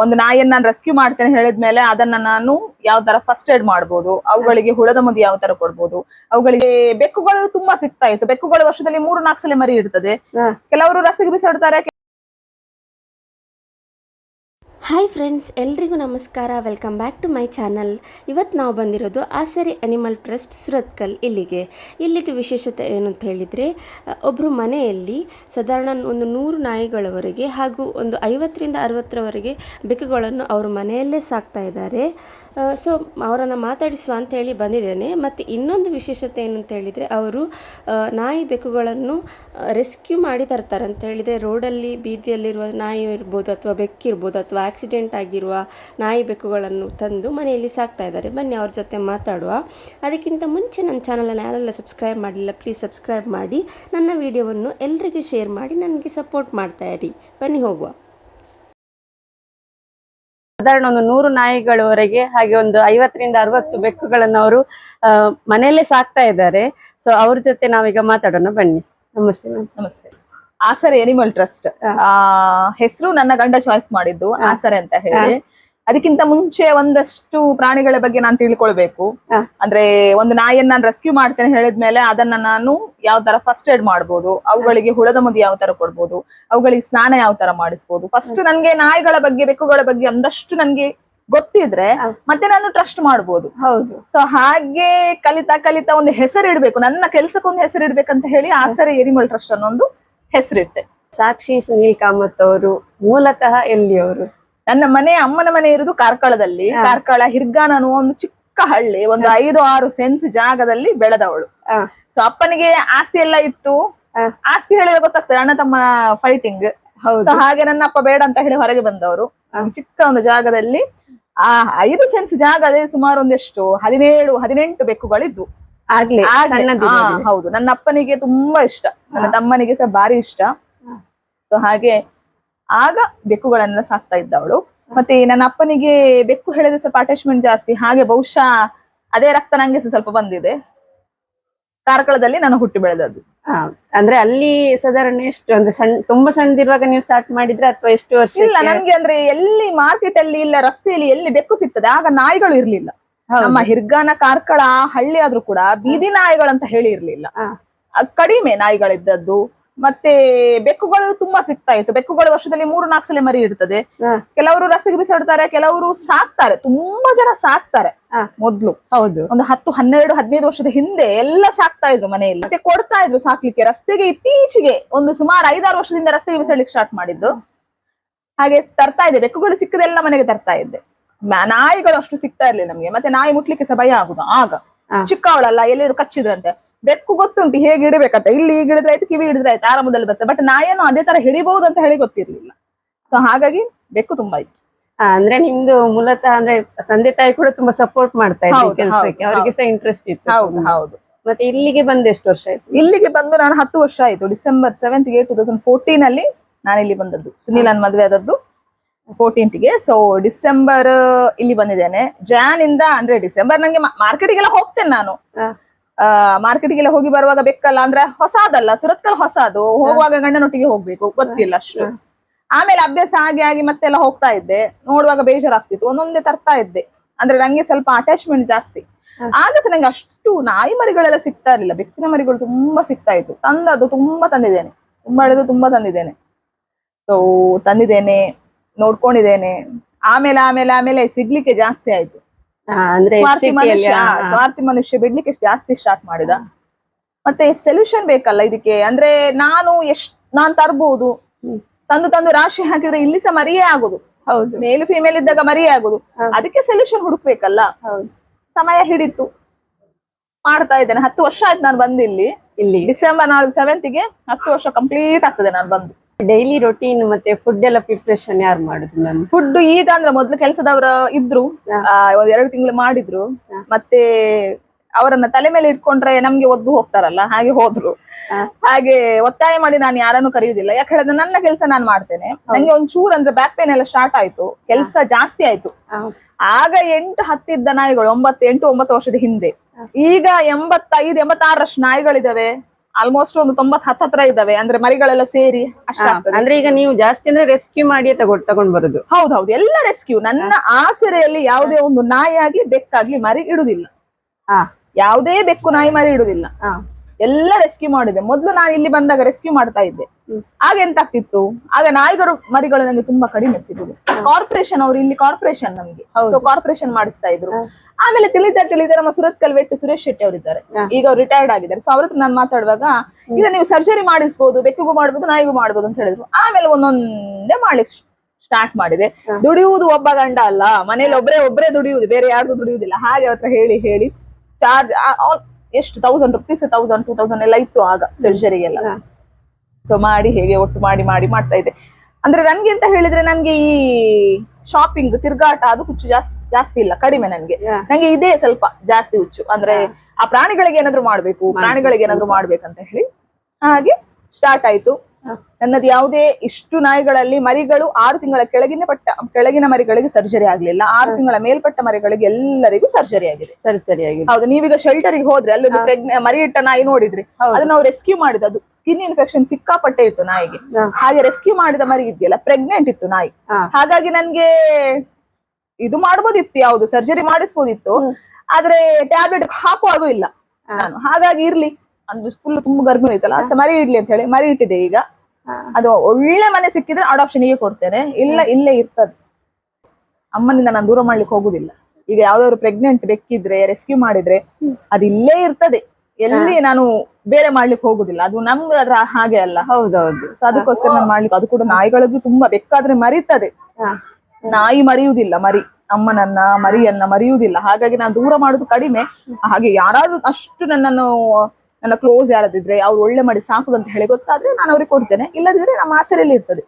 ಒಂದು ನಾಯಿಯನ್ನ ನಾನು ರೆಸ್ಕ್ಯೂ ಮಾಡ್ತೇನೆ ಹೇಳಿದ್ಮೇಲೆ ಅದನ್ನ ನಾನು ಯಾವ ತರ ಫಸ್ಟ್ ಏಡ್ ಮಾಡ್ಬೋದು ಅವುಗಳಿಗೆ ಹುಳದ ಮುಂದೆ ಯಾವ ತರ ಕೊಡ್ಬೋದು ಅವುಗಳಿಗೆ ಬೆಕ್ಕುಗಳು ತುಂಬಾ ಸಿಗ್ತಾ ಇತ್ತು ಬೆಕ್ಕುಗಳು ವರ್ಷದಲ್ಲಿ ಮೂರು ನಾಲ್ಕು ಸಲ ಮರಿ ಇರ್ತದೆ. ಕೆಲವರು ರಸ್ತೆಗೆ ಬಿಸಾಡ್ತಾರೆ ಹಾಯ್ ಫ್ರೆಂಡ್ಸ್ ಎಲ್ರಿಗೂ ನಮಸ್ಕಾರ. Welcome back to my channel ಇವತ್ತು ನಾವು ಬಂದಿರೋದು ಆಸರಿ ಅನಿಮಲ್ ಟ್ರಸ್ಟ್ ಸುರತ್ಕಲ್ ಇಲ್ಲಿಗೆ. ಇಲ್ಲಿಗೆ ವಿಶೇಷತೆ ಏನು ಅಂತ ಹೇಳಿದರೆ ಒಬ್ಬರು ಮನೆಯಲ್ಲಿ ಸಾಧಾರಣ ಒಂದು ನೂರು ನಾಯಿಗಳವರೆಗೆ ಹಾಗೂ ಒಂದು ಐವತ್ತರಿಂದ ಅರವತ್ತರವರೆಗೆ ಬೆಕ್ಕುಗಳನ್ನು ಅವರು ಮನೆಯಲ್ಲೇ ಸಾಕ್ತಾ ಇದ್ದಾರೆ. ಸೊ ಅವರನ್ನು ಮಾತಾಡಿಸುವ ಅಂತ ಹೇಳಿ ಬಂದಿದ್ದೇನೆ. ಮತ್ತು ಇನ್ನೊಂದು ವಿಶೇಷತೆ ಏನಂತ ಹೇಳಿದರೆ, ಅವರು ನಾಯಿ ಬೆಕ್ಕುಗಳನ್ನು ರೆಸ್ಕ್ಯೂ ಮಾಡಿ ತರ್ತಾರೆ ಅಂತ ಹೇಳಿದರೆ, ರೋಡಲ್ಲಿ, ಬೀದಿಯಲ್ಲಿರುವ ನಾಯಿ ಇರ್ಬೋದು ಅಥವಾ ಬೆಕ್ಕಿರ್ಬೋದು ಅಥವಾ ಆಕ್ಸಿಡೆಂಟ್ ಆಗಿರುವ ನಾಯಿ ಬೆಕ್ಕುಗಳನ್ನು ತಂದು ಮನೆಯಲ್ಲಿ ಸಾಕ್ತಾ ಇದ್ದಾರೆ. ಬನ್ನಿ ಅವ್ರ ಜೊತೆ ಮಾತಾಡುವ. ಅದಕ್ಕಿಂತ ಮುಂಚೆ ನನ್ನ ಚಾನಲನ್ನು ಯಾರೆಲ್ಲ ಸಬ್ಸ್ಕ್ರೈಬ್ ಮಾಡಿಲ್ಲ ಪ್ಲೀಸ್ ಸಬ್ಸ್ಕ್ರೈಬ್ ಮಾಡಿ. ನನ್ನ ವಿಡಿಯೋವನ್ನು ಎಲ್ಲರಿಗೂ ಶೇರ್ ಮಾಡಿ, ನನಗೆ ಸಪೋರ್ಟ್ ಮಾಡ್ತಾ ಇರಿ. ಬನ್ನಿ ಹೋಗುವ. ಸಾಧಾರಣ ಒಂದು ನೂರು ನಾಯಿಗಳವರೆಗೆ ಹಾಗೆ ಒಂದು ಐವತ್ತರಿಂದ ಅರವತ್ತು ಬೆಕ್ಕುಗಳನ್ನು ಅವರು ಮನೆಯಲ್ಲೇ ಸಾಕ್ತಾ ಇದ್ದಾರೆ. ಸೊ ಅವ್ರ ಜೊತೆ ನಾವೀಗ ಮಾತಾಡೋಣ. ಬನ್ನಿ. ನಮಸ್ತೆ ನಮಸ್ತೆ. ಆಸರೆ ಎನಿಮಲ್ ಟ್ರಸ್ಟ್ ಆ ಹೆಸರು ನನ್ನ ಗಂಡ ಚಾಯ್ಸ್ ಮಾಡಿದ್ದು ಆಸರೆ ಅಂತ ಹೇಳಿ. ಅದಕ್ಕಿಂತ ಮುಂಚೆ ಒಂದಷ್ಟು ಪ್ರಾಣಿಗಳ ಬಗ್ಗೆ ನಾನು ತಿಳ್ಕೊಳ್ಬೇಕು. ಅಂದ್ರೆ ಒಂದು ನಾಯಿಯನ್ನ ನಾನು ರೆಸ್ಕ್ಯೂ ಮಾಡ್ತೇನೆ ಹೇಳಿದ್ಮೇಲೆ ಅದನ್ನ ನಾನು ಯಾವ ತರ ಫಸ್ಟ್ ಏಡ್ ಮಾಡ್ಬೋದು ಅವುಗಳಿಗೆ ಹುಳದ ಮುದಿ ಯಾವ ತರ ಕೊಡ್ಬೋದು ಅವುಗಳಿಗೆ ಸ್ನಾನ ಯಾವ ತರ ಮಾಡಿಸ್ಬೋದು. ಫಸ್ಟ್ ನನ್ಗೆ ನಾಯಿಗಳ ಬಗ್ಗೆ ಬೆಕ್ಕುಗಳ ಬಗ್ಗೆ ಒಂದಷ್ಟು ನನ್ಗೆ ಗೊತ್ತಿದ್ರೆ ಮತ್ತೆ ನಾನು ಟ್ರಸ್ಟ್ ಮಾಡ್ಬೋದು. ಹೌದು. ಸೊ ಹಾಗೆ ಕಲಿತಾ ಕಲಿತಾ ಒಂದು ಹೆಸರು ಇಡ್ಬೇಕು ನನ್ನ ಕೆಲ್ಸಕ್ಕೊಂದು ಹೆಸರು ಇಡ್ಬೇಕಂತ ಹೇಳಿ ಆಸರೆ ಎರಿಮಲ್ ಟ್ರಸ್ಟ್ ಅನ್ನೋ ಒಂದು ಹೆಸರಿಟ್ಟೆ. ಸಾಕ್ಷಿ ಸುನೀಲ್ ಕಾಮತ್ ಅವರು ಮೂಲತಃ ಎಲ್ಲಿಯವರು? ನನ್ನ ಮನೆ ಅಮ್ಮನ ಮನೆ ಇರುದು ಕಾರ್ಕಳದಲ್ಲಿ. ಕಾರ್ಕಳ ಹಿರ್ಗಾನ್ ಅನ್ನುವ ಒಂದು ಚಿಕ್ಕ ಹಳ್ಳಿ ಒಂದು ಐದು ಆರು ಸೆನ್ಸ್ ಜಾಗದಲ್ಲಿ ಬೆಳೆದವಳು. ಸೊ ಅಪ್ಪನಿಗೆ ಆಸ್ತಿ ಎಲ್ಲ ಇತ್ತು. ಆಸ್ತಿ ಹೇಳಿದ್ರೆ ಗೊತ್ತಾಗ್ತದೆ ಅಣ್ಣ ತಮ್ಮ ಫೈಟಿಂಗ್ ಸೊ ಹಾಗೆ ನನ್ನ ಅಪ್ಪ ಬೇಡ ಅಂತ ಹೇಳಿ ಹೊರಗೆ ಬಂದವರು. ಚಿಕ್ಕ ಒಂದು ಜಾಗದಲ್ಲಿ ಆ ಐದು ಸೆನ್ಸ್ ಜಾಗದಲ್ಲಿ ಸುಮಾರು ಒಂದೆಷ್ಟು ಹದಿನೇಳು ಹದಿನೆಂಟು ಬೆಕ್ಕುಗಳಿದ್ವು. ಹೌದು. ನನ್ನ ಅಪ್ಪನಿಗೆ ತುಂಬಾ ಇಷ್ಟ. ನನ್ನ. ತಮ್ಮನಿಗೆ ಸಹ ಭಾರಿ ಇಷ್ಟ. ಸೊ ಹಾಗೆ ಆಗ ಬೆಕ್ಕುಗಳನ್ನೆಲ್ಲ ಸಾಕ್ತಾ ಇದ್ದವಳು. ಮತ್ತೆ ನನ್ನ ಅಪ್ಪನಿಗೆ ಬೆಕ್ಕು ಹೇಳಿದ್ರೆ ಸ್ವಲ್ಪ ಅಟ್ಯಾಚ್ಮೆಂಟ್ ಜಾಸ್ತಿ. ಹಾಗೆ ಬಹುಶಃ ಅದೇ ರಕ್ತ ನಂಗೆ ಸ್ವಲ್ಪ ಬಂದಿದೆ. ಕಾರ್ಕಳದಲ್ಲಿ ನಾನು ಹುಟ್ಟಿ ಬೆಳೆದದ್ದು. ಅಂದ್ರೆ ಅಲ್ಲಿ ಸಾಧಾರಣ ಎಷ್ಟು ಅಂದ್ರೆ ಸಣ್ಣ ತುಂಬಾ ಸಣ್ಣದಿರುವಾಗ ನೀವು ಸ್ಟಾರ್ಟ್ ಮಾಡಿದ್ರೆ ಅಥವಾ ಎಷ್ಟು ವರ್ಷ ಇಲ್ಲ ನನ್ಗೆ ಅಂದ್ರೆ ಎಲ್ಲಿ ಮಾರ್ಕೆಟ್ ಅಲ್ಲಿ ಇಲ್ಲ ರಸ್ತೆಯಲ್ಲಿ ಎಲ್ಲಿ ಬೆಕ್ಕು ಸಿಗ್ತದೆ ಆಗ ನಾಯಿಗಳು ಇರ್ಲಿಲ್ಲ. ನಮ್ಮ ಹಿರ್ಗಾನ ಕಾರ್ಕಳ ಹಳ್ಳಿ ಆದ್ರೂ ಕೂಡ ಬೀದಿ ನಾಯಿಗಳಂತ ಹೇಳಿ ಇರ್ಲಿಲ್ಲ. ಕಡಿಮೆ ನಾಯಿಗಳಿದ್ದದ್ದು. ಮತ್ತೆ ಬೆಕ್ಕುಗಳು ತುಂಬಾ ಸಿಗ್ತಾ ಇತ್ತು. ಬೆಕ್ಕುಗಳು ವರ್ಷದಲ್ಲಿ ಮೂರು ನಾಲ್ಕು ಸಲ ಮರಿ ಇರ್ತದೆ. ಕೆಲವರು ರಸ್ತೆಗೆ ಬಿಸಾಡ್ತಾರೆ ಕೆಲವರು ಸಾಕ್ತಾರೆ. ತುಂಬಾ ಜನ ಸಾಕ್ತಾರೆ ಮೊದ್ಲು. ಹೌದು. ಒಂದು ಹತ್ತು ಹನ್ನೆರಡು ಹದಿನೈದು ವರ್ಷದ ಹಿಂದೆ ಎಲ್ಲ ಸಾಕ್ತಾ ಇದ್ರು ಮನೆಯಲ್ಲಿ. ಮತ್ತೆ ಕೊಡ್ತಾ ಇದ್ರು ಸಾಕ್ಲಿಕ್ಕೆ. ರಸ್ತೆಗೆ ಇತ್ತೀಚೆಗೆ ಒಂದು ಸುಮಾರು ಐದಾರು ವರ್ಷದಿಂದ ರಸ್ತೆಗೆ ಬಿಸಾಡ್ಲಿಕ್ಕೆ ಸ್ಟಾರ್ಟ್ ಮಾಡಿದ್ದು. ಹಾಗೆ ತರ್ತಾ ಇದ್ದೆ. ಬೆಕ್ಕುಗಳು ಸಿಕ್ಕದೆಲ್ಲ ಮನೆಗೆ ತರ್ತಾ ಇದ್ದೆ. ನಾಯಿಗಳು ಅಷ್ಟು ಸಿಗ್ತಾ ಇರ್ಲಿಲ್ಲ ನಮ್ಗೆ. ಮತ್ತೆ ನಾಯಿ ಮುಟ್ಲಿಕ್ಕೆ ಸಹ ಭಯ ಆಗುದು ಆಗ. ಚಿಕ್ಕವಳಲ್ಲ ಎಲ್ಲಿದ್ರು ಕಚ್ಚಿದ್ರಂತೆ. ಬೆಕ್ಕು ಗೊತ್ತುಂಟು ಹೇಗೆ ಹಿಡಿಬೇಕಂತ ಇಲ್ಲಿ ಈಗ ಹಿಡಿದ್ರೆ ಆಯ್ತು ಕಿವಿ ಹಿಡಿದ್ರೆ ಆಯ್ತು ಆರಾಮದಲ್ಲಿ ಬರ್ತದೆ. ಬಟ್ ನಾಯನ್ನು ಅದೇ ತರ ಹಿಡಿಬಹುದು ಅಂತ ಹೇಳಿ ಗೊತ್ತಿರ್ಲಿಲ್ಲ. ಸೊ ಹಾಗಾಗಿ ಬೆಕ್ಕು ತುಂಬಾ ಇತ್ತು. ಅಂದ್ರೆ ನಿಮ್ದು ಮೂಲತಃ ಅಂದ್ರೆ ತಂದೆ ತಾಯಿ ಕೂಡ ತುಂಬಾ ಸಪೋರ್ಟ್ ಮಾಡ್ತಾ ಇದ್ರು ಹೌದು, ಕೆಲಸಕ್ಕೆ. ಅವರಿಗೆ ಸಹ ಇಂಟ್ರೆಸ್ಟ್ ಇತ್ತು. ಹೌದು ಹೌದು. ಮತ್ತೆ ಇಲ್ಲಿಗೆ ಬಂದು ಎಷ್ಟು ವರ್ಷ ಆಯ್ತು? ಇಲ್ಲಿಗೆ ಬಂದು ನಾನು ಹತ್ತು ವರ್ಷ ಆಯ್ತು. ಡಿಸೆಂಬರ್ ಸೆವೆಂತ್ಗೆ ಟೂ ತೌಸಂಡ್ ಫೋರ್ಟೀನ್ ಅಲ್ಲಿ ನಾನು ಇಲ್ಲಿ ಬಂದದ್ದು. ಸುನೀಲ್ ನನ್ನ ಮದುವೆ ಆದದ್ದು ಫೋರ್ಟೀನ್ತ್ಗೆ. ಸೊ ಡಿಸೆಂಬರ್ ಇಲ್ಲಿ ಬಂದಿದ್ದೇನೆ. ಜಾನ್ ಇಂದ ಅಂದ್ರೆ ಡಿಸೆಂಬರ್ ನಂಗೆ ಮಾರ್ಕೆಟಿಗೆಲ್ಲ ಹೋಗ್ತೇನೆ ನಾನು. ಹಾ. ಮಾರ್ಕೆಟಿಗೆಲ್ಲ ಹೋಗಿ ಬರುವಾಗ ಬೆಕ್ಕಲ್ಲ ಅಂದ್ರೆ ಹೊಸದಲ್ಲ ಸುರತ್ಕಲ್ ಹೊಸದು. ಹೋಗುವಾಗ ಗಂಡನೊಟ್ಟಿಗೆ ಹೋಗ್ಬೇಕು ಗೊತ್ತಿಲ್ಲ ಅಷ್ಟು. ಆಮೇಲೆ ಅಭ್ಯಾಸ ಆಗಿ ಆಗಿ ಮತ್ತೆಲ್ಲ ಹೋಗ್ತಾ ಇದ್ದೆ. ನೋಡುವಾಗ ಬೇಜಾರಾಗ್ತಿತ್ತು. ಒಂದೊಂದೇ ತರ್ತಾ ಇದ್ದೆ. ಅಂದ್ರೆ ನಂಗೆ ಸ್ವಲ್ಪ ಅಟ್ಯಾಚ್ಮೆಂಟ್ ಜಾಸ್ತಿ. ಆಗ ಸಹ ನಂಗೆ ಅಷ್ಟು ನಾಯಿ ಮರಿಗಳೆಲ್ಲ ಸಿಗ್ತಾ ಇರ್ಲಿಲ್ಲ. ಬೆಕ್ಕಿನ ಮರಿಗಳು ತುಂಬಾ ಸಿಗ್ತಾ ಇತ್ತು. ತಂದದ್ದು ತುಂಬಾ ತಂದಿದ್ದೇನೆ. ತುಂಬಾ ಎಳೆದು ತುಂಬಾ ತಂದಿದ್ದೇನೆ. ಸೊ ತಂದಿದ್ದೇನೆ ನೋಡ್ಕೊಂಡಿದ್ದೇನೆ. ಆಮೇಲೆ ಆಮೇಲೆ ಆಮೇಲೆ ಸಿಗ್ಲಿಕ್ಕೆ ಜಾಸ್ತಿ ಆಯ್ತು. ಆ, ಸ್ವಾರ್ಥಿ ಮನುಷ್ಯ ಸ್ವಾರ್ಥಿ ಮನುಷ್ಯ ಬಿಡ್ಲಿಕ್ಕೆ ಜಾಸ್ತಿ ಸ್ಟಾರ್ಟ್ ಮಾಡಿದ. ಮತ್ತೆ ಸೊಲ್ಯೂಷನ್ ಬೇಕಲ್ಲ ಇದಕ್ಕೆ? ಅಂದ್ರೆ ನಾನು ಎಷ್ಟ್ ನಾನ್ ತರ್ಬಹುದು ತಂದು ತಂದು ರಾಶಿ ಹಾಕಿದ್ರೆ ಇಲ್ಲಿ ಸಹ ಮರಿಯೇ ಆಗುದು. ಹೌದು. ಮೇಲ್ ಫಿಮೇಲ್ ಇದ್ದಾಗ ಮರಿಯೇ ಆಗುದು. ಅದಕ್ಕೆ ಸೊಲ್ಯೂಷನ್ ಹುಡುಕ್ಬೇಕಲ್ಲ? ಹೌದು. ಸಮಯ ಹಿಡಿತು. ಮಾಡ್ತಾ ಇದ್ದೇನೆ. ಹತ್ತು ವರ್ಷ ಆಯ್ತು ನಾನು ಬಂದಿಲ್ಲಿ. ಇಲ್ಲಿ. ಡಿಸೆಂಬರ್ ನಾಲ್ಕು ಸೆವೆಂತ್ಗೆ ಹತ್ತು ವರ್ಷ ಕಂಪ್ಲೀಟ್ ಆಗ್ತದೆ ನಾನು ಬಂದು. ಡೈಲಿ ರೊಟೀನ್ ಮತ್ತೆ ಫುಡ್ ಎಲ್ಲ ಪ್ರಿಪ್ರೇಷನ್ ಯಾರು ಮಾಡುದು ನಾನು ಫುಡ್ ಈಗ ಅಂದ್ರೆ ಮೊದ್ಲು ಕೆಲಸದವರ ಇದ್ರು. ಆ, ಒಂದ್ ಎರಡು ತಿಂಗಳು ಮಾಡಿದ್ರು. ಮತ್ತೆ ಅವರನ್ನ ತಲೆ ಮೇಲೆ ಇಟ್ಕೊಂಡ್ರೆ ನಮ್ಗೆ ಒದ್ದು ಹೋಗ್ತಾರಲ್ಲ ಹಾಗೆ ಹೋದ್ರು. ಹಾ. ಹಾಗೆ ಒತ್ತಾಯ ಮಾಡಿ ನಾನು ಯಾರನ್ನು ಕರೆಯುವುದಿಲ್ಲ ಯಾಕೆ ಹೇಳಿದ್ರೆ ನನ್ನ ಕೆಲಸ ನಾನು ಮಾಡ್ತೇನೆ. ನಂಗೆ ಒಂದ್ ಚೂರ್ ಅಂದ್ರೆ ಬ್ಯಾಕ್ ಪೇನ್ ಎಲ್ಲ ಸ್ಟಾರ್ಟ್ ಆಯ್ತು. ಕೆಲಸ ಜಾಸ್ತಿ ಆಯ್ತು. ಆಗ ಎಂಟು ಹತ್ತಿದ್ದ ನಾಯಿಗಳು ಒಂಬತ್ತು ಎಂಟು ಒಂಬತ್ತು ವರ್ಷದ ಹಿಂದೆ. ಈಗ ಎಂಬತ್ತೈದು ಎಂಬತ್ತಾರರಷ್ಟು ನಾಯಿಗಳಿದಾವೆ. ಆಲ್ಮೋಸ್ಟ್ ಒಂದು ತೊಂಬತ್ ಹತ್ತತ್ರ ಇದಾವೆ. ಅಂದ್ರೆ ಮರಿಗಳೆಲ್ಲ ಸೇರಿ ಅಷ್ಟಾಗ್ತದೆ ಅಂದ್ರೆ ಈಗ ನೀವು ಜಾಸ್ತಿ ಅಂದ್ರೆ ರೆಸ್ಕ್ಯೂ ಮಾಡಿ ತಗೊಂಡ್ ತಗೊಂಡ್ ಬರುದು. ಹೌದೌದು ಎಲ್ಲ ರೆಸ್ಕ್ಯೂ ನನ್ನ ಆಸರೆಯಲ್ಲಿ ಯಾವುದೇ ಒಂದು ನಾಯಿ ಆಗ್ಲಿ ಬೆಕ್ಕಾಗ್ಲಿ ಮರಿ ಇಡುದಿಲ್ಲ. ಯಾವುದೇ ಬೆಕ್ಕು ನಾಯಿ ಮರಿ ಇಡುದಿಲ್ಲ. ಎಲ್ಲ ರೆಸ್ಕ್ಯೂ ಮಾಡಿದೆ. ಮೊದಲು ನಾನು ಇಲ್ಲಿ ಬಂದಾಗ ರೆಸ್ಕ್ಯೂ ಮಾಡ್ತಾ ಇದ್ದೆ. ಆಗ ಎಂತ ಆಗ್ತಿತ್ತು ಆಗ ನಾಯಿಗರು ಮರಿಗಳು ನಂಗೆ ತುಂಬಾ ಕಡಿಮೆ ಸಿಗುದು. ಕಾರ್ಪೊರೇಷನ್ ಅವರು ಇಲ್ಲಿ ಕಾರ್ಪೊರೇಷನ್ ನಮಗೆ. ಸೊ ಕಾರ್ಪೊರೇಷನ್ ಮಾಡಿಸ್ತಾ ಇದ್ರು. ಆಮೇಲೆ ತಿಳಿತಾ ತಿಳಿತಾ ನಮ್ಮ ಸುರತ್ ಕಲ್ವೆಟ್ಟು ಸುರೇಶ್ ಶೆಟ್ಟಿ ಅವರಿದ್ದಾರೆ. ಈಗ ಅವ್ರು ರಿಟೈರ್ಡ್ ಆಗಿದ್ದಾರೆ. ಸೊ ಅವ್ರ ನಾನು ಮಾತಾಡುವಾಗ ಈಗ ನೀವು ಸರ್ಜರಿ ಮಾಡಿಸ್ಬೋದು ಬೆಕ್ಕಿಗೂ ಮಾಡ್ಬೋದು ನಾಯಿಗೂ ಮಾಡ್ಬೋದು ಅಂತ ಹೇಳಿದ್ರು. ಆಮೇಲೆ ಒಂದೊಂದೇ ಮಾಡಿ ಸ್ಟಾರ್ಟ್ ಮಾಡಿದೆ. ದುಡಿಯುವುದು ಒಬ್ಬ ಗಂಡ ಅಲ್ಲ. ಮನೇಲಿ ಒಬ್ಬರೇ ಒಬ್ಬರೇ ದುಡಿಯುವುದು ಬೇರೆ ಯಾರಿಗೂ ದುಡಿಯುವುದಿಲ್ಲ. ಹಾಗೆ ಅವ್ರ ಹೇಳಿ ಹೇಳಿ ಚಾರ್ಜ್ ಎಷ್ಟು thousand rupees thousand two thousand ಎಲ್ಲ ಇತ್ತು ಆಗ ಸರ್ಜರಿ ಎಲ್ಲ. ಸೊ ಮಾಡಿ ಹೇಗೆ ಒಟ್ಟು ಮಾಡಿ ಮಾಡಿ ಮಾಡ್ತಾ ಇದ್ದೆ. ಅಂದ್ರೆ ನನ್ಗೆ ಅಂತ ಹೇಳಿದ್ರೆ ನನ್ಗೆ ಈ ಶಾಪಿಂಗ್ ತಿರ್ಗಾಟ ಅದು ಹುಚ್ಚು ಜಾಸ್ತಿ ಜಾಸ್ತಿ ಇಲ್ಲ ಕಡಿಮೆ ನನ್ಗೆ. ನಂಗೆ ಇದೇ ಸ್ವಲ್ಪ ಜಾಸ್ತಿ ಹುಚ್ಚು. ಅಂದ್ರೆ ಆ ಪ್ರಾಣಿಗಳಿಗೆ ಏನಾದ್ರು ಮಾಡ್ಬೇಕು ಪ್ರಾಣಿಗಳಿಗೆ ಏನಾದ್ರು ಮಾಡ್ಬೇಕಂತ ಹೇಳಿ ಹಾಗೆ ಸ್ಟಾರ್ಟ್ ಆಯ್ತು. ನನ್ನದು ಯಾವುದೇ ಇಷ್ಟು ನಾಯಿಗಳಲ್ಲಿ ಮರಿಗಳು ಆರು ತಿಂಗಳ ಕೆಳಗಿನ ಪಟ್ಟ ಕೆಳಗಿನ ಮರಿಗಳಿಗೆ ಸರ್ಜರಿ ಆಗ್ಲಿಲ್ಲ. ಆರು ತಿಂಗಳ ಮೇಲ್ಪಟ್ಟ ಮರಿಗಳಿಗೆ ಎಲ್ಲರಿಗೂ ಸರ್ಜರಿ ಆಗಿದೆ. ಸರ್ಜರಿ ಆಗಿದೆ. ಹೌದು ನೀವೀಗ ಶೆಲ್ಟರ್ಗೆ ಹೋದ್ರೆ ಅಲ್ಲೊಂದು ಪ್ರೆಗ್ನೆ ಮರಿ ಇಟ್ಟ ನಾಯಿ ನೋಡಿದ್ರಿ. ಅದನ್ನ ಅದು ನಾವು ರೆಸ್ಕ್ಯೂ ಮಾಡಿದ ಅದು. ಸ್ಕಿನ್ ಇನ್ಫೆಕ್ಷನ್ ಸಿಕ್ಕಾಪಟ್ಟೆ ಇತ್ತು ನಾಯಿಗೆ. ಹಾಗೆ ರೆಸ್ಕ್ಯೂ ಮಾಡಿದ ಮರಿ ಇದೆಯಲ್ಲ ಪ್ರೆಗ್ನೆಂಟ್ ಇತ್ತು ನಾಯಿ. ಹಾಗಾಗಿ ನನ್ಗೆ ಇದು ಮಾಡ್ಬೋದಿತ್ತು ಯಾವ್ದು ಸರ್ಜರಿ ಮಾಡಿಸ್ಬೋದಿತ್ತು. ಆದ್ರೆ ಟ್ಯಾಬ್ಲೆಟ್ ಹಾಕುವಾಗೂ ಇಲ್ಲ. ನಾನು ಹಾಗಾಗಿ ಇರ್ಲಿ. ಅಂದ್ರೆ ಫುಲ್ ತುಂಬಾ ಗರ್ಭಿಣಿ ಇತ್ತಲ್ಲ ಸೊ ಮರಿ ಇಡ್ಲಿ ಅಂತ ಹೇಳಿ ಮರಿ ಇಟ್ಟಿದೆ ಈಗ. ಅದು ಒಳ್ಳೆ ಮನೆ ಸಿಕ್ಕಿದ್ರೆ ಅಡಾಪ್ಷನ್ಗೆ ಕೊಡ್ತೇನೆ. ಇಲ್ಲ ಇಲ್ಲೇ ಇರ್ತದೆ. ಅಮ್ಮನಿಂದ ನಾನು ದೂರ ಮಾಡ್ಲಿಕ್ಕೆ ಹೋಗುದಿಲ್ಲ. ಈಗ ಯಾವ್ದಾದ್ರು ಪ್ರೆಗ್ನೆಂಟ್ ಬೆಕ್ಕಿದ್ರೆ ರೆಸ್ಕ್ಯೂ ಮಾಡಿದ್ರೆ ಅದು ಇಲ್ಲೇ ಇರ್ತದೆ. ಎಲ್ಲಿ ನಾನು ಬೇರೆ ಮಾಡ್ಲಿಕ್ಕೆ ಹೋಗುದಿಲ್ಲ. ಅದು ನಮ್ಗೆ ಅದ್ರ ಹಾಗೆ ಅಲ್ಲ. ಹೌದೌದು. ಸೊ ಅದಕ್ಕೋಸ್ಕರ ನಾನು ಮಾಡ್ಲಿಕ್ಕೆ ಅದು ಕೂಡ ನಾಯಿಗಳದ್ದು ತುಂಬಾ ಬೆಕ್ಕಾದ್ರೆ ಮರಿತದೆ. ನಾಯಿ ಮರೆಯುವುದಿಲ್ಲ ಮರಿ. ಅಮ್ಮನನ್ನ ಮರಿಯನ್ನ ಮರೆಯುವುದಿಲ್ಲ. ಹಾಗಾಗಿ ನಾನು ದೂರ ಮಾಡುದು ಕಡಿಮೆ. ಹಾಗೆ ಯಾರಾದ್ರೂ ಅಷ್ಟು ನನ್ನನ್ನು ನನ್ನ ಕ್ಲೋಸ್ ಯಾರಾದಿದ್ರೆ ಅವ್ರು ಒಳ್ಳೆ ಮಾಡಿ ಸಾಕುದಂತ ಹೇಳಿ ಗೊತ್ತಾದ್ರೆ ನಾನು ಅವ್ರಿಗೆ ಕೊಡ್ತೇನೆ. ಇಲ್ಲದಿದ್ರೆ ನಮ್ಮ ಆಸರೆಯಲ್ಲಿ ಇರ್ತದೆ.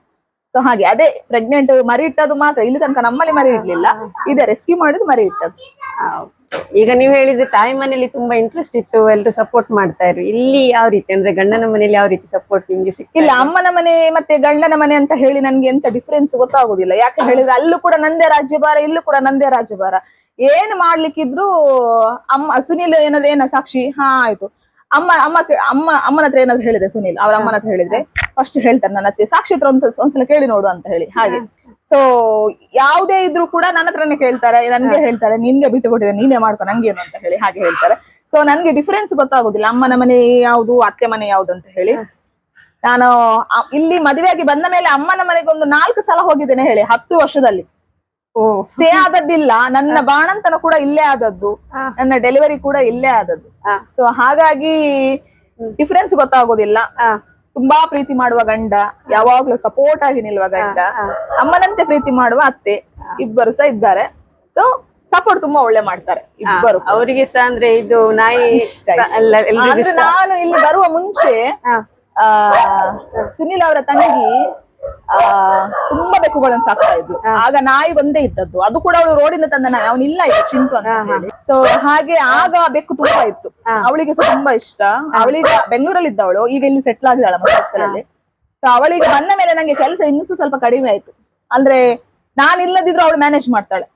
ಸೊ ಹಾಗೆ ಅದೇ ಪ್ರೆಗ್ನೆಂಟ್ ಮರಿ ಇಟ್ಟದ್ದು ಮಾತ್ರ. ಇಲ್ಲಿ ತನಕ ನಮ್ಮಲ್ಲಿ ಮರಿ ಇಡ್ಲಿಲ್ಲ. ಇದೆ ರೆಸ್ಕ್ಯೂ ಮಾಡಿದ್ದು ಮರಿ ಇಟ್ಟದ್ದು. ಈಗ ನೀವು ಹೇಳಿದ್ರೆ ತಾಯಿ ಮನೇಲಿ ತುಂಬಾ ಇಂಟ್ರೆಸ್ಟ್ ಇತ್ತು. ಎಲ್ಲರೂ ಸಪೋರ್ಟ್ ಮಾಡ್ತಾ ಇದ್ರು. ಇಲ್ಲಿ ಯಾವ ರೀತಿ? ಅಂದ್ರೆ ಗಂಡನ ಮನೆಯಲ್ಲಿ ಯಾವ ರೀತಿ ಸಪೋರ್ಟ್ ನಿಮ್ಗೆ ಸಿಕ್ಕಿಲ್ಲ ಅಮ್ಮನ ಮನೆ ಮತ್ತೆ ಗಂಡನ ಮನೆ ಅಂತ ಹೇಳಿ ನನ್ಗೆ ಎಂತ ಡಿಫ್ರೆನ್ಸ್ ಗೊತ್ತಾಗುದಿಲ್ಲ. ಯಾಕೆ ಹೇಳಿದ್ರೆ ಅಲ್ಲೂ ಕೂಡ ನಂದೇ ರಾಜ್ಯಭಾರ ಇಲ್ಲೂ ಕೂಡ ನಂದೇ ರಾಜ್ಯಭಾರ. ಏನ್ ಮಾಡ್ಲಿಕ್ಕಿದ್ರು ಅಮ್ಮ ಸುನಿಲ್ ಏನಾದ್ರೆ ಏನ ಸಾಕ್ಷಿ? ಹಾ ಆಯ್ತು. ಅಮ್ಮ ಅಮ್ಮ ಅಮ್ಮ ಅಮ್ಮನ ಹತ್ರ ಏನಾದ್ರು ಹೇಳಿದೆ ಸುನೀಲ್ ಅವ್ರ ಅಮ್ಮನ ಹತ್ರ ಹೇಳಿದ್ರೆ ಫಸ್ಟ್ ಹೇಳ್ತಾರೆ ನನ್ನ ಹತ್ರ. ಸಾಕ್ಷಿ ಹತ್ರ ಒಂದ್ ಒಂದ್ಸಲ ಕೇಳಿ ನೋಡು ಅಂತ ಹೇಳಿ ಹಾಗೆ. ಸೊ ಯಾವುದೇ ಇದ್ರು ಕೂಡ ನನ್ನ ಹತ್ರನೇ ಕೇಳ್ತಾರೆ ನನ್ಗೆ ಹೇಳ್ತಾರೆ ನಿನ್ಗೆ ಬಿಟ್ಟು ಕೊಟ್ಟಿದೆ ನೀನೇ ಮಾಡ್ಕೊ ನಂಗೇನು ಅಂತ ಹೇಳಿ ಹಾಗೆ ಹೇಳ್ತಾರೆ. ಸೊ ನನ್ಗೆ ಡಿಫ್ರೆನ್ಸ್ ಗೊತ್ತಾಗುದಿಲ್ಲ ಅಮ್ಮನ ಮನೆ ಯಾವ್ದು ಅತ್ತೆ ಮನೆ ಯಾವ್ದು ಅಂತ ಹೇಳಿ. ನಾನು ಇಲ್ಲಿ ಮದುವೆಯಾಗಿ ಬಂದ ಮೇಲೆ ಅಮ್ಮನ ಮನೆಗೆ ಒಂದು ನಾಲ್ಕು ಸಲ ಹೋಗಿದ್ದೇನೆ ಹೇಳಿ ಹತ್ತು ವರ್ಷದಲ್ಲಿ. ಸ್ಟೇ ಆದದ್ದಿಲ್ಲ ನನ್ನ ಬಾಣಂತನ ಕೂಡ ಇಲ್ಲೇ ಆದದ್ದು ನನ್ನ ಡೆಲಿವರಿ ಕೂಡ ಇಲ್ಲೇ ಆದದ್ದು. ಸೊ ಹಾಗಾಗಿ ಡಿಫ್ರೆನ್ಸ್ ಗೊತ್ತಾಗೋದಿಲ್ಲ. ತುಂಬಾ ಪ್ರೀತಿ ಮಾಡುವ ಗಂಡ ಯಾವಾಗ್ಲೂ ಸಪೋರ್ಟ್ ಆಗಿ ನಿಲ್ವ ಗಂಡ. ಅಮ್ಮನಂತೆ ಪ್ರೀತಿ ಮಾಡುವ ಅತ್ತೆ. ಇಬ್ಬರು ಸಹ ಇದ್ದಾರೆ. ಸೊ ಸಪೋರ್ಟ್ ತುಂಬಾ ಒಳ್ಳೆ ಮಾಡ್ತಾರೆ ಇಬ್ಬರು ಅವರಿಗೆ ಸಹ ಅಂದ್ರೆ ಇದು ನಾಯಿ ನಾನು ಇಲ್ಲಿ ಬರುವ ಮುಂಚೆ ಸುನಿಲ್ ಅವರ ತಂಗಿ ತುಂಬಾ ಬೆಕ್ಕುಗಳನ್ನು ಸಾಕ್ತಾ ಇದ್ಲು. ಆಗ ನಾಯಿ ಒಂದೇ ಇದ್ದದ್ದು. ಅದು ಕೂಡ ಅವಳು ರೋಡಿಂದ ತಂದ ನಾಯಿ. ಅವನಿಲ್ಲ ಇಲ್ಲ ಚಿಂತು ಚಿಂಟು ಅಂತ ಹೇಳಿ. ಸೊ ಹಾಗೆ ಆಗ ಬೆಕ್ಕು ತುಂಬಾ ಇತ್ತು. ಅವಳಿಗೆ ತುಂಬಾ ಇಷ್ಟ. ಅವಳಿಗೆ ಬೆಂಗಳೂರಲ್ಲಿ ಇದ್ದವಳು ಈಗ ಇಲ್ಲಿ ಸೆಟ್ಲ್ ಆಗಿದ್ದಾಳ ಮಕ್ಕಳಲ್ಲಿ ಸೊ ಅವಳಿಗೆ ಬಂದ ಮೇಲೆ ನಂಗೆ ಕೆಲಸ ಇನ್ನೂ ಸ್ವಲ್ಪ ಕಡಿಮೆ ಆಯ್ತು. ಅಂದ್ರೆ ನಾನು ಇಲ್ಲದಿದ್ರು ಅವಳು ಮ್ಯಾನೇಜ್ ಮಾಡ್ತಾಳೆ.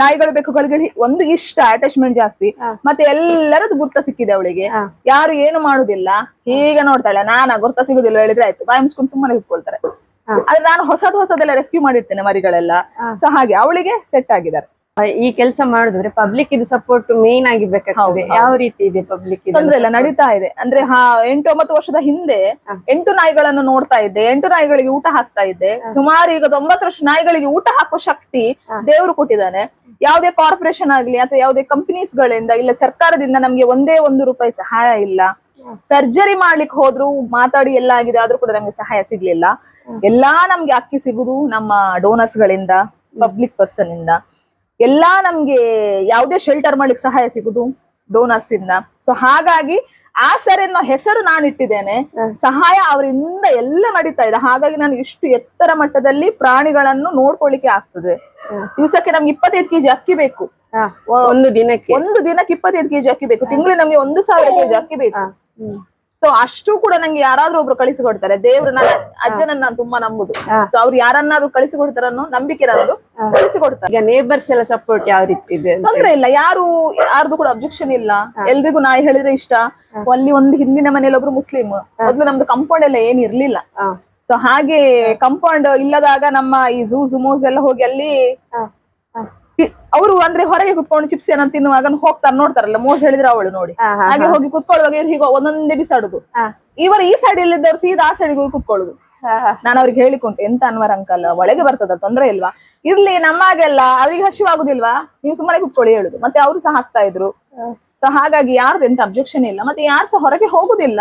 ನಾಯಿಗಳು ಬೆಕ್ಕುಗಳಿಗೆ ಒಂದು ಇಷ್ಟ ಅಟ್ಯಾಚ್ಮೆಂಟ್ ಜಾಸ್ತಿ. ಮತ್ತೆ ಎಲ್ಲರದ್ದು ಗುರ್ತ ಸಿಕ್ಕಿದೆ ಅವಳಿಗೆ. ಯಾರು ಏನು ಮಾಡುದಿಲ್ಲ. ಹೀಗೆ ನೋಡ್ತಾಳೆ. ನಾನಾ ಗುರ್ತ ಸಿಗುದಿಲ್ಲ ಹೇಳಿದ್ರೆ ಆಯ್ತು. ಬಾಯಿ ಮುಚ್ಕೊಂಡು ಸುಮ್ಮನೆ ಇಟ್ಕೊಳ್ತಾರೆ. ಆದ್ರೆ ನಾನು ಹೊಸದ್ ಹೊಸದೆಲ್ಲ ರೆಸ್ಕ್ಯೂ ಮಾಡಿರ್ತೇನೆ ಮರಿಗಳೆಲ್ಲ. ಸೊ ಹಾಗೆ ಅವಳಿಗೆ ಸೆಟ್ ಆಗಿದ್ದಾರೆ. ಈ ಕೆಲಸ ಮಾಡಿದ್ರೆ ಪಬ್ಲಿಕ್ ಇದು ಸಪೋರ್ಟ್ ಮೇನ್ ಆಗಿ ಬೇಕಾಗ್ತದೆ. ಯಾವ ರೀತಿ ಇದೆ ಪಬ್ಲಿಕ್ ತೊಂದ್ರೆ ಇಲ್ಲ ನಡೀತಾ ಇದೆ. ಅಂದ್ರೆ ಹಾ ಎಂಟು ಒಂಬತ್ತು ವರ್ಷದ ಹಿಂದೆ. ಎಂಟು ನಾಯಿಗಳನ್ನು ನೋಡ್ತಾ ಇದ್ದೆ ಎಂಟು ನಾಯಿಗಳಿಗೆ ಊಟ ಹಾಕ್ತಾ ಇದ್ದೆ. ಸುಮಾರು ಈಗ ತೊಂಬತ್ತರಷ್ಟು ನಾಯಿಗಳಿಗೆ ಊಟ ಹಾಕುವ ಶಕ್ತಿ ದೇವರು ಕೊಟ್ಟಿದ್ದಾನೆ. ಯಾವುದೇ ಕಾರ್ಪೊರೇಷನ್ ಆಗ್ಲಿ ಅಥವಾ ಯಾವುದೇ ಕಂಪನೀಸ್ ಗಳಿಂದ ಇಲ್ಲ ಸರ್ಕಾರದಿಂದ ನಮ್ಗೆ ಒಂದೇ ಒಂದು ರೂಪಾಯಿ ಸಹಾಯ ಇಲ್ಲ. ಸರ್ಜರಿ ಮಾಡ್ಲಿಕ್ಕೆ ಹೋದ್ರು ಮಾತಾಡಿ ಎಲ್ಲ ಆಗಿದೆ ಆದ್ರೂ ಕೂಡ ನಮ್ಗೆ ಸಹಾಯ ಸಿಗ್ಲಿಲ್ಲ. ಎಲ್ಲಾ ನಮ್ಗೆ ಅಕ್ಕಿ ಸಿಗುದು ನಮ್ಮ ಡೋನರ್ಸ್ ಗಳಿಂದ ಪಬ್ಲಿಕ್ ಪರ್ಸನ್ ಇಂದ. ಎಲ್ಲಾ ನಮ್ಗೆ ಯಾವುದೇ ಶೆಲ್ಟರ್ ಮಾಡ್ಲಿಕ್ಕೆ ಸಹಾಯ ಸಿಗುದು ಡೋನರ್ಸ್ ಇಂದ. ಸೊ ಹಾಗಾಗಿ ಆ ಸರ್ ಅನ್ನೋ ಹೆಸರು ನಾನು ಇಟ್ಟಿದ್ದೇನೆ. ಸಹಾಯ ಅವರಿಂದ ಎಲ್ಲ ನಡೀತಾ ಇದೆ. ಹಾಗಾಗಿ ನಾನು ಇಷ್ಟು ಎತ್ತರ ಮಟ್ಟದಲ್ಲಿ ಪ್ರಾಣಿಗಳನ್ನು ನೋಡ್ಕೊಳ್ಳಿಕ್ಕೆ ಆಗ್ತದೆ. ದಿವಸಕ್ಕೆ ನಮ್ಗೆ ಇಪ್ಪತ್ತೈದು ಕೆಜಿ ಅಕ್ಕಿ ಬೇಕು. ಒಂದು ದಿನಕ್ಕೆ. ಒಂದು ದಿನಕ್ಕೆ ಇಪ್ಪತ್ತೈದು ಕೆಜಿ ಅಕ್ಕಿ ಬೇಕು. ತಿಂಗಳಿಗೆ ನಮ್ಗೆ ಒಂದು ಸಾವಿರ ಕೆಜಿ ಅಕ್ಕಿ ಬೇಕು. ಸೊ ಅಷ್ಟು ಕೂಡ ನಂಗೆ ಯಾರಾದ್ರೂ ಒಬ್ರು ಕಳಿಸಿಕೊಡ್ತಾರೆ. ದೇವ್ರು ನನ್ನ ಅಜ್ಜನನ್ನ ನಾನು ತುಂಬಾ ನಂಬುದು. ಸೊ ಅವ್ರು ಯಾರನ್ನಾದ್ರೂ ಕಳಿಸಿಕೊಡ್ತಾರ ಅನ್ನೋ ನಂಬಿಕೆ ನನ್ನದು ಕಳಿಸಿಕೊಡ್ತಾರೆ. ಈಗ ನೇಬರ್ಸ್ ಎಲ್ಲ ಸಪೋರ್ಟ್ ಯಾವ ರೀತಿ ಇದೆ ತೊಂದ್ರೆ ಇಲ್ಲ. ಯಾರು ಯಾರ್ದು ಕೂಡ ಅಬ್ಜೆಕ್ಷನ್ ಇಲ್ಲ. ಎಲ್ರಿಗೂ ನಾಯಿ ಹೇಳಿದ್ರೆ ಇಷ್ಟ. ಅಲ್ಲಿ ಒಂದು ಹಿಂದಿನ ಮನೇಲಿ ಒಬ್ರು ಮುಸ್ಲಿಂ ಮೊದ್ಲು ನಮ್ದು ಕಂಪೌಂಡ್ ಎಲ್ಲ ಏನ್ ಇರ್ಲಿಲ್ಲ. ಸೊ ಹಾಗೆ ಕಂಪೌಂಡ್ ಇಲ್ಲದಾಗ ನಮ್ಮ ಈ ಝೂ ಝುಮೋಸ್ ಎಲ್ಲ ಹೋಗಿ ಅಲ್ಲಿ. ಅವರು ಅಂದ್ರೆ ಹೊರಗೆ ಕುತ್ಕೊಂಡು ಚಿಪ್ಸ್ ಏನಂತ ತಿನ್ನುವಾಗ ಹೋಗ್ತಾರೆ ನೋಡ್ತಾರಲ್ಲ ಮೋಸ್ ಹೇಳಿದ್ರೆ ಅವಳು ನೋಡಿ. ಹಾಗೆ ಹೋಗಿ ಕುತ್ಕೊಳ್ಳುವಾಗ ಇವ್ರು ಹೀಗೆ ಒಂದೊಂದೇ ಬಿಸಾಡುದು. ಇವರು ಈ ಸೈಡ್ ಇಲ್ಲಿದ್ದವ್ರು ಸೀದಾ ಆ ಸೈಡ್ಗೆ ಹೋಗಿ ಕುತ್ಕೊಳ್ಳುದು. ನಾನು ಅವ್ರಿಗೆ ಹೇಳಿಕೊಂಡೆ ಎಂತ ಅನ್ವರ್ ಅಂಕಲ್ ಒಳಗೆ ಬರ್ತದ ತೊಂದ್ರೆ ಇಲ್ವಾ? ಇರ್ಲಿ ನಮ್ಮಾಗೆಲ್ಲ ಅವ್ರಿಗೆ ಹಸಿವಾಗುದಿಲ್ವಾ ನೀವು ಸುಮ್ಮನೆ ಕುತ್ಕೊಳ್ಳಿ ಹೇಳುದು. ಮತ್ತೆ ಅವರು ಸಹ ಹಾಕ್ತಾ ಇದ್ರು. ಸೊ ಹಾಗಾಗಿ ಯಾರ್ದು ಎಂತ ಅಬ್ಜೆಕ್ಷನ್ ಇಲ್ಲ. ಮತ್ತೆ ಯಾರು ಸಹ ಹೊರಗೆ ಹೋಗುದಿಲ್ಲ.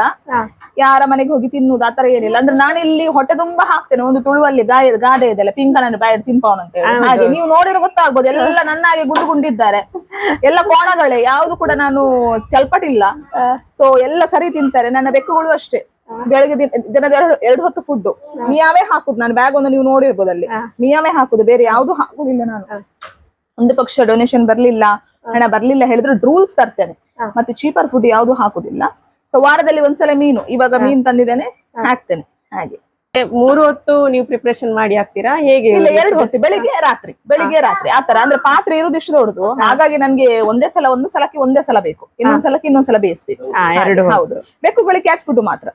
ಯಾರ ಮನೆಗೆ ಹೋಗಿ ತಿನ್ನುದು ಆತರ ಏನಿಲ್ಲ. ಅಂದ್ರೆ ನಾನು ಇಲ್ಲಿ ಹೊಟ್ಟೆ ತುಂಬಾ ಹಾಕ್ತೇನೆ. ಒಂದು ತುಳುವಲ್ಲಿ ಗಾಯ ಗಾದೆ ಇದೆಲ್ಲ ಪಿಂಕನನ್ನು ಬಾಯ್ ತಿನ್ಪವನ್ ಅಂತ ಹೇಳಿ. ಹಾಗೆ ನೀವು ನೋಡಿದ್ರೆ ಗೊತ್ತಾಗ್ಬೋದು. ಎಲ್ಲ ನನ್ನಾಗೆ ಗುಂಡು ಗುಂಡಿದ್ದಾರೆ ಎಲ್ಲ ಕೋಣಗಳೇ ಯಾವ್ದು ಕೂಡ ನಾನು ಚಲ್ಪಟಿಲ್ಲ. ಸೊ ಎಲ್ಲ ಸರಿ ತಿಂತಾರೆ. ನನ್ನ ಬೆಕ್ಕುಗಳು ಅಷ್ಟೇ. ಬೆಳಗ್ಗೆ ದಿನ- ದಿನದ ಎರಡು ಎರಡು ಹೊತ್ತು ಫುಡ್ ನಿಯಾವೇ ಹಾಕುದು. ನಾನು ಬ್ಯಾಗ್ ಒಂದು ನೀವು ನೋಡಿರ್ಬೋದು ಅಲ್ಲಿ. ನಿಯಾವೇ ಹಾಕುದು. ಬೇರೆ ಯಾವ್ದು ಹಾಕುದಿಲ್ಲ ನಾನು. ಒಂದು ಪಕ್ಷ ಡೊನೇಷನ್ ಬರ್ಲಿಲ್ಲ. ಹಣ ಬರ್ಲಿಲ್ಲ ಹೇಳಿದ್ರೆ ರೂಲ್ಸ್ ತರ್ತೇನೆ. ಮತ್ತೆ ಚೀಪರ್ ಫುಡ್ ಯಾವ್ದು ಹಾಕುದಿಲ್ಲ. ಸೊ ವಾರದಲ್ಲಿ ಒಂದ್ಸಲ ಮೀನು ಇವಾಗ ಮೀನ್ ತಂದಿದ್ದೇನೆ ಹಾಕ್ತೇನೆ ಹಾಗೆ. ಮೂರು ಹೊತ್ತು ನೀವು ಪ್ರಿಪರೇಷನ್ ಮಾಡಿ ಹಾಕ್ತೀರಾ? ಹೇಗೆ ಇಲ್ಲ ಎರಡು ಹೊತ್ತು ಬೆಳಿಗ್ಗೆ ರಾತ್ರಿ ಬೆಳಿಗ್ಗೆ ರಾತ್ರಿ ಆತರ ಅಂದ್ರೆ ಪಾತ್ರೆ ಇರುದು ಇಷ್ಟು ದೊಡ್ಡದು ಹಾಗಾಗಿ ನನ್ಗೆ ಒಂದೇ ಸಲ ಒಂದು ಸಲಕ್ಕೆ ಒಂದೇ ಸಲ ಬೇಕು. ಇನ್ನೊಂದ್ ಸಲಕ್ಕೆ ಇನ್ನೊಂದ್ ಸಲ ಬೇಯಿಸ್ಬೇಕು. ಹೌದು ಎರಡು ಹೌದು. ಬೆಕ್ಕುಗಳಿಗೆ ಕ್ಯಾಟ್ ಫುಡ್ ಮಾತ್ರ.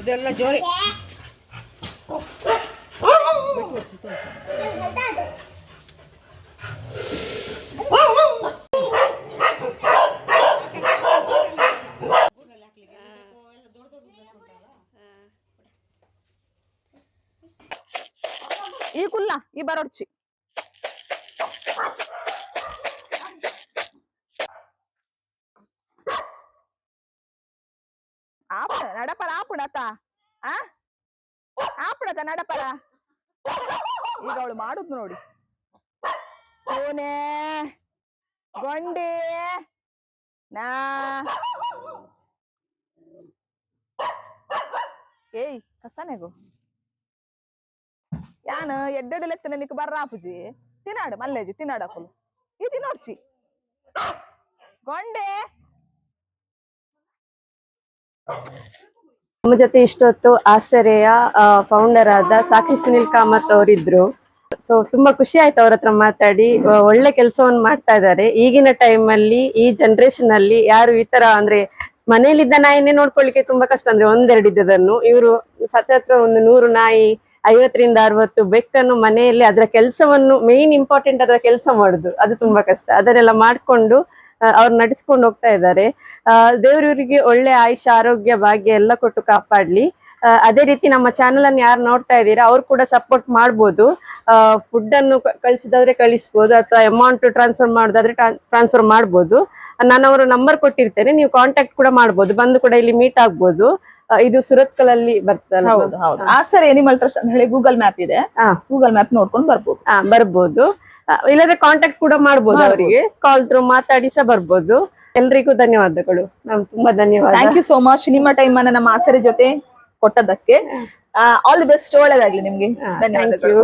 ಇದೆಲ್ಲ ಜೋರಿ. ಈ ಕುಲ್ಲ ಈ ಬರೋಡ್ಚಿ ನಡಪರ ಈಗ ಅವಳು ಮಾಡುದು ನೋಡಿ ಸ್ಪೂನೆ ಗೊಂಡಿ ನಾ ಏಯ್ ಕಸನೆಗು ಯಾನು ಎಡ್ಡೆಡಲೆತ್ತನೆ ನಿಕ್ ಬರ್ರ ಆಪುಜಿ ತಿನ್ನಾಡು ಮಲ್ಲೇಜಿ ತಿನ್ನಾಡು ಅಪ್ಪಲು ಈ ತಿನ್ನೋಡ್ಚಿ ಗೊಂಡೆ ನಮ್ಮ ಜೊತೆ ಇಷ್ಟೊತ್ತು ಆಸರೆಯ ಫೌಂಡರ್ ಆದ ಸಾಕ್ಷಿ ಸುನಿಲ್ ಕಾಮತ್ ಅವರಿದ್ರು. ಸೊ ತುಂಬಾ ಖುಷಿ ಆಯ್ತು ಅವ್ರ ಹತ್ರ ಮಾತಾಡಿ. ಒಳ್ಳೆ ಕೆಲಸವನ್ನು ಮಾಡ್ತಾ ಇದ್ದಾರೆ ಈಗಿನ ಟೈಮ್ ಅಲ್ಲಿ, ಈ ಜನರೇಷನ್ ಅಲ್ಲಿ ಯಾರು ಈ ತರ ಅಂದ್ರೆ ಮನೆಯಲ್ಲಿದ್ದ ನಾಯಿನೇ ನೋಡ್ಕೊಳ್ಳಿಕ್ಕೆ ತುಂಬಾ ಕಷ್ಟ. ಅಂದ್ರೆ ಒಂದೆರಡು ಇದ್ದದನ್ನು ಇವರು ಸತತ ಒಂದು ನೂರು ನಾಯಿ, ಐವತ್ತರಿಂದ ಅರವತ್ತು ಬೆಕ್ಕನ್ನು ಮನೆಯಲ್ಲಿ ಅದರ ಕೆಲಸವನ್ನು ಮೇನ್ ಇಂಪಾರ್ಟೆಂಟ್ ಅದರ ಕೆಲಸ ಮಾಡುದು. ಅದು ತುಂಬಾ ಕಷ್ಟ. ಅದನ್ನೆಲ್ಲ ಮಾಡ್ಕೊಂಡು ಅವ್ರು ನಡೆಸ್ಕೊಂಡು ಹೋಗ್ತಾ ಇದ್ದಾರೆ. ಆ, ದೇವರವರಿಗೆ ಒಳ್ಳೆ ಆಯುಷ ಆರೋಗ್ಯ ಭಾಗ್ಯ ಎಲ್ಲ ಕೊಟ್ಟು ಕಾಪಾಡ್ಲಿ. ಆ, ಅದೇ ರೀತಿ ನಮ್ಮ ಚಾನೆಲ್ ಅನ್ನು ಯಾರು ನೋಡ್ತಾ ಇದ್ದೀರಾ ಅವ್ರು ಕೂಡ ಸಪೋರ್ಟ್ ಮಾಡ್ಬೋದು. ಫುಡ್ ಅನ್ನು ಕಳಿಸಿದಾದ್ರೆ ಕಳಿಸ್ಬೋದು ಅಥವಾ ಅಮೌಂಟ್ ಟ್ರಾನ್ಸ್ಫರ್ ಮಾಡೋದಾದ್ರೆ ಟ್ರಾನ್ಸ್ಫರ್ ಮಾಡ್ಬೋದು. ನಾನು ಅವರ ನಂಬರ್ ಕೊಟ್ಟಿರ್ತೇನೆ ನೀವು ಕಾಂಟ್ಯಾಕ್ಟ್ ಕೂಡ ಮಾಡ್ಬೋದು. ಬಂದು ಕೂಡ ಇಲ್ಲಿ ಮೀಟ್ ಆಗ್ಬೋದು. ಆ, ಇದು ಸುರತ್ಕಲಲ್ಲಿ ಬರ್ತದಲ್ಲ. ಹೌದು ಹೌದು. ಆಸರೆ ಎನಿಮಲ್ ಟ್ರಸ್ಟ್ ಅಂತ ಹೇಳಿ ಗೂಗಲ್ ಮ್ಯಾಪ್ ಇದೆ. ಗೂಗಲ್ ಮ್ಯಾಪ್ ನೋಡ್ಕೊಂಡು ಬರ್ಬೋದು. ಆ, ಬರ್ಬೋದು. ಆ, ಇಲ್ಲಾಂದ್ರೆ ಕಾಂಟ್ಯಾಕ್ಟ್ ಕೂಡ ಮಾಡ್ಬೋದು ಅವರಿಗೆ. ಕಾಲ್ ಥ್ರೂ ಮಾತಾಡಿಸ ಸಹ ಬರ್ಬೋದು. ಎಲ್ರಿಗೂ ಧನ್ಯವಾದಗಳು. ನಮ್ ತುಂಬಾ ಧನ್ಯವಾದ. ಥ್ಯಾಂಕ್ ಯು ಸೋ ಮಚ್ ನಿಮ್ಮ ಟೈಮ್ ಅನ್ನ ನಮ್ಮ ಆಸರೆ ಜೊತೆ ಕೊಟ್ಟದಕ್ಕೆ ಆಲ್ ದಿ ಬೆಸ್ಟ್ ಒಳ್ಳೇದಾಗ್ಲಿ ನಿಮ್ಗೆ. ಧನ್ಯವಾದಗಳು.